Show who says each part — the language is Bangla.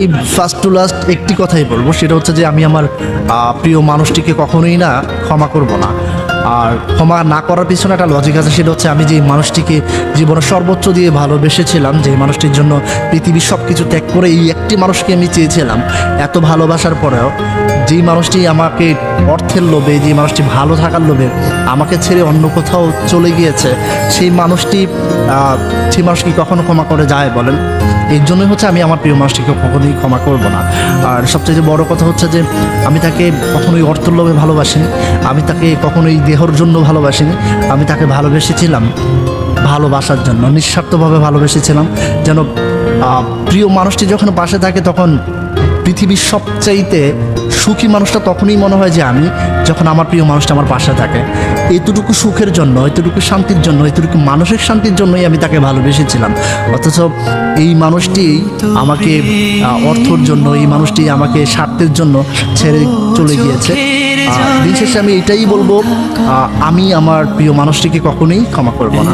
Speaker 1: এই ফার্স্ট টু লাস্ট একটি কথাই বলব, সেটা হচ্ছে যে আমি আমার প্রিয় মানুষটিকে কখনোই না ক্ষমা করব না। আর ক্ষমা না করার পিছনে একটা লজিক আছে, সেটা হচ্ছে আমি যে মানুষটিকে জীবনে সর্বোচ্চ দিয়ে ভালোবেসেছিলাম, যে মানুষটির জন্য পৃথিবীর সব কিছু ত্যাগ করে এই একটি মানুষকে আমি চেয়েছিলাম, এত ভালোবাসার পরেও যেই মানুষটি আমাকে অর্থের লোভে যে মানুষটি ভালো থাকার লোভে আমাকে ছেড়ে অন্য কোথাও চলে গিয়েছে, সেই মানুষটি সেই মানুষ কি কখনো ক্ষমা করে যায় বলেন? এর জন্যই হচ্ছে আমি আমার প্রিয় মানুষটিকে কখনোই ক্ষমা করব না। আর সবচেয়ে বড় কথা হচ্ছে যে আমি তাকে কখনোই অর্থের লোভে ভালোবাসিনি, আমি তাকে কখনোই দেহর জন্য ভালোবাসিনি, আমি তাকে ভালোবেসেছিলাম, ভালোবাসার জন্য, নিঃস্বার্থভাবে ভালোবেসেছিলাম। যেন প্রিয় মানুষটি যখন পাশে থাকে, তখন পৃথিবীর সবচাইতে সুখী মানুষটা তখনই মনে হয় যে আমি, যখন আমার প্রিয় মানুষটা আমার পাশে থাকে। এতটুকু সুখের জন্য, এতটুকু শান্তির জন্য, এতটুকু মানসিক শান্তির জন্যই আমি তাকে ভালোবেসেছিলাম। অথচ এই মানুষটি আমাকে অর্থর জন্য, এই মানুষটি আমাকে স্বার্থের জন্য ছেড়ে চলে গিয়েছে। দিন শেষে আমি এটাই বলব আমি আমার প্রিয় মানুষটিকে কখনোই ক্ষমা করব না।